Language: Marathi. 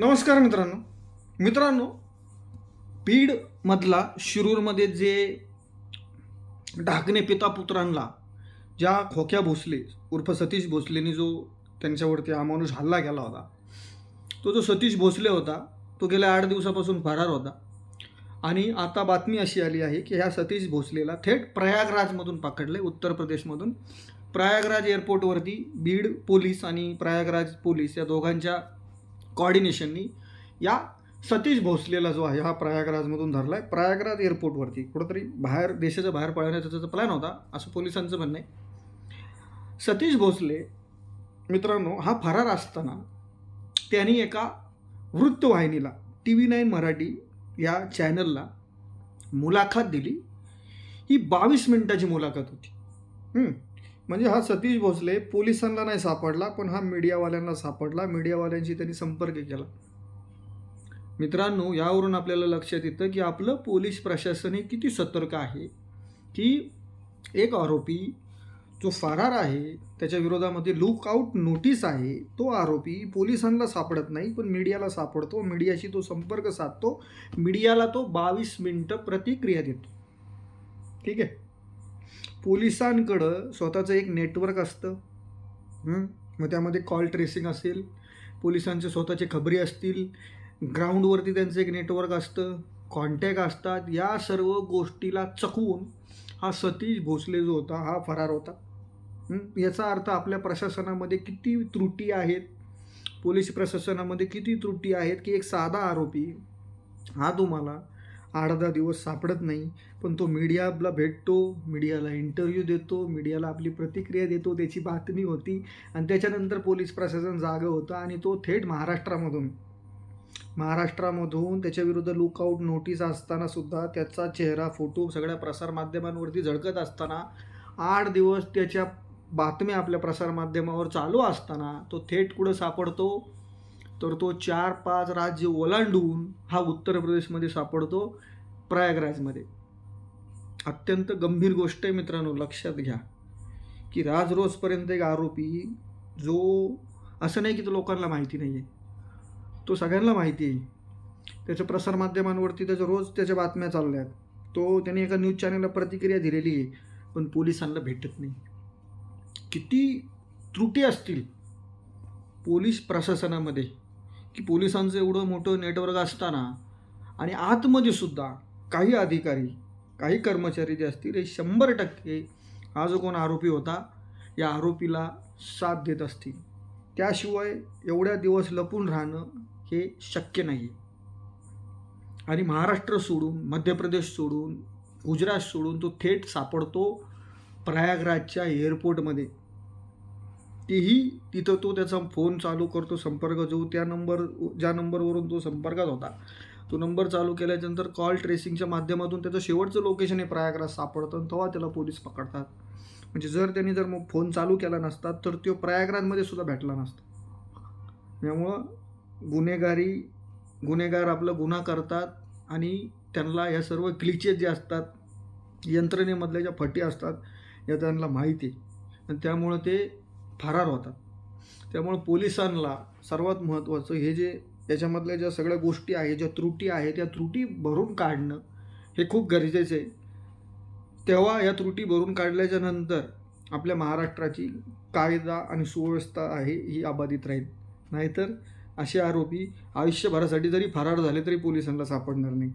नमस्कार मित्रांनो. मित्रांनो बीडमधला शिरूरमध्ये जे ढाकणे पिता पुत्रांना ज्या खोक्या भोसले उर्फ सतीश भोसलेने जो त्यांच्यावरती अमानुष हल्ला केला होता तो जो सतीश भोसले होता तो गेल्या आठ दिवसापासून फरार होता. आणि आता बातमी अशी आली आहे की ह्या सतीश भोसलेला थेट प्रयागराजमधून पकडले उत्तर प्रदेशमधून. प्रयागराज एअरपोर्टवरती बीड पोलीस आणि प्रयागराज पोलीस या दोघांच्या कॉर्डिनेशननी या सतीश भोसलेला जो आहे हा प्रयागराजमधून धरला आहे प्रयागराज एअरपोर्टवरती कुठंतरी बाहेर देशाच्या बाहेर पळण्याचा त्याचा प्लॅन होता असं पोलिसांचं म्हणणं आहे. सतीश भोसले मित्रांनो हा फरार असताना त्यांनी एका वृत्तवाहिनीला टी व्ही नाईन मराठी या चॅनलला मुलाखत दिली. ही बावीस मिनिटाची मुलाखत होती. म्हणजे हा सतीश भोसले पोलिसांना नाही सापडला पण हा मीडियावाल्यांना सापडला. मीडियावाल्यांशी त्यांनी संपर्क केला. मित्रांनो यावरून आपल्याला लक्षात येतं की आपलं पोलीस प्रशासन हे किती सतर्क आहे की एक आरोपी जो फरार आहे त्याच्या विरोधामध्ये लुकआउट नोटीस आहे तो आरोपी पोलिसांना सापडत नाही पण मीडियाला सापडतो. मीडियाशी तो संपर्क साधतो. मीडियाला तो बावीस मिनटं प्रतिक्रिया देतो. ठीक आहे? पोलिसांकडं स्वतःचं एक नेटवर्क असतं. मग त्यामध्ये कॉल ट्रेसिंग असेल पोलिसांचे स्वतःचे खबरी असतील ग्राउंडवरती त्यांचं एक नेटवर्क असतं कॉन्टॅक्ट असतात या सर्व गोष्टीला चकवून हा सतीश भोसले जो होता हा फरार होता. याचा अर्थ आपल्या प्रशासनामध्ये किती त्रुटी आहेत पोलीस प्रशासनामध्ये किती त्रुटी आहेत की एक साधा आरोपी हा तुम्हाला आठ दहा दिवस सापडत नाही. पण तो मीडियाला भेटतो मीडियाला इंटरव्ह्यू देतो मीडियाला आपली प्रतिक्रिया देतो त्याची बातमी होती आणि त्याच्यानंतर पोलीस प्रशासन जागं होतं आणि तो थेट महाराष्ट्रामधून महाराष्ट्रामधून त्याच्याविरुद्ध लुकआउट नोटीस असताना सुद्धा त्याचा चेहरा फोटो सगळ्या प्रसारमाध्यमांवरती झळकत असताना आठ दिवस त्याच्या बातम्या आपल्या प्रसारमाध्यमावर चालू असताना तो थेट कुठं सापडतो? तर तो चार पाच राज्य ओलांडून हा उत्तर प्रदेशमध्ये सापडतो प्रयागराजमध्ये. अत्यंत गंभीर गोष्ट आहे मित्रांनो लक्षात घ्या. की राज रोजपर्यंत एक आरोपी जो असं नाही की तो लोकांना माहिती नाही आहे तो सगळ्यांना माहिती आहे. त्याच्या प्रसारमाध्यमांवरती त्याच्या रोज त्याच्या बातम्या चालल्या आहेत तो त्याने एका न्यूज चॅनलला प्रतिक्रिया दिलेली आहे पण पोलिसांना भेटत नाही. किती त्रुटी असतील पोलीस प्रशासनामध्ये. की पोलिसांचं एवढं मोठं नेटवर्क असताना आणि आतमध्ये सुद्धा काही अधिकारी काही कर्मचारी जे असतील हे शंभर टक्के हा जो कोण आरोपी होता या आरोपीला साथ देत असतील. त्याशिवाय एवढ्या दिवस लपून राहणं हे शक्य नाही. आहे आणि महाराष्ट्र सोडून मध्य प्रदेश सोडून गुजरात सोडून तो थेट सापडतो प्रयागराजच्या एअरपोर्टमध्ये तेही तिथं तो त्याचा फोन चालू करतो संपर्क जो त्या नंबर ज्या नंबरवरून तो संपर्कात होता. तो नंबर चालू केल्याच्यानंतर कॉल ट्रेसिंगच्या माध्यमातून त्याचं शेवटचं लोकेशन हे प्रयागराज सापडतं आणि तेव्हा त्याला पोलीस पकडतात. म्हणजे जर त्यांनी जर मग फोन चालू केला नसता तर तो प्रयागराजमध्ये सुद्धा भेटला नसता. त्यामुळं गुन्हेगारी गुन्हेगार आपला गुन्हा करतात आणि त्यांना या सर्व क्लिचेस जे असतात यंत्रणेमधल्या ज्या फटी असतात या त्यांना माहिती आहे. आणि त्यामुळं ते फरार होतात त्यामुळं पोलिसांना सर्वात महत्त्वाचं हे जे याच्यामधल्या ज्या सगळ्या गोष्टी आहेत ज्या त्रुटी आहेत त्या त्रुटी भरून काढणं हे खूप गरजेचं आहे. तेव्हा या त्रुटी भरून काढल्याच्या नंतर आपल्या महाराष्ट्राची कायदा आणि सुव्यवस्था आहे ही अबाधित राहील. नाहीतर असे आरोपी आयुष्यभरासाठी जरी फरार झाले तरी पोलिसांना सापडणार नाही.